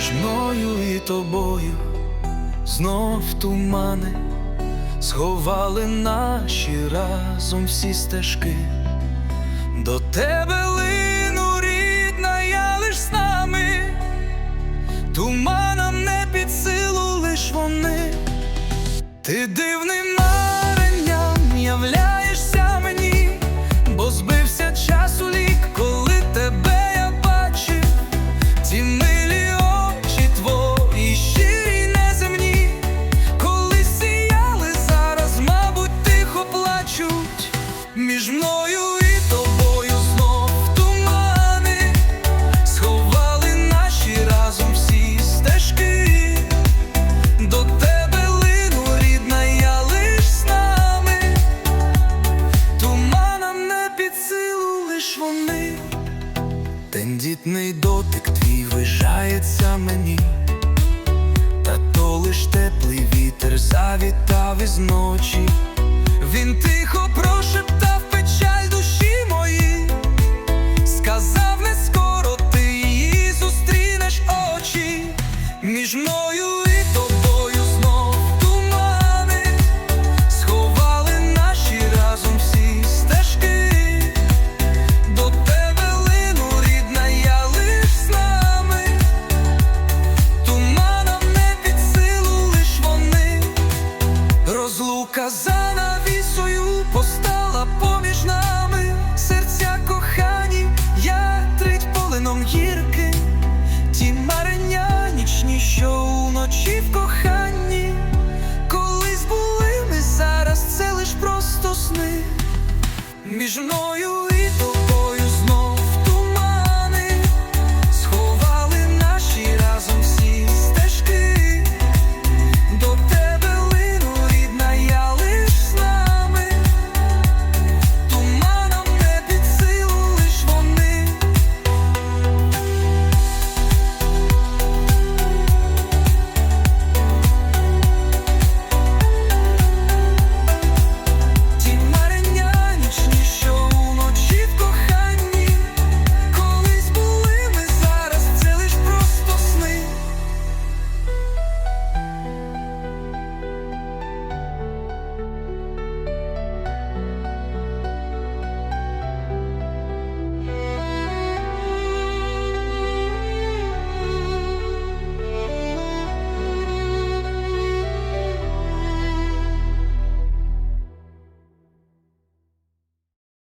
Між мною і тобою знов тумани, сховали наші разом всі стежки. До тебе лину рідна, я лиш з нами, туманам не під силу лиш вони. Ти дивним Тендітний дотик твій вижається мені, та то лиш теплий вітер завітав із ночі. Він прошептав. поміж нами серця кохані, я трить полином гірки, ті марення нічні, що уночі в коханні, колись були ми зараз, це лиш просто сни між мною.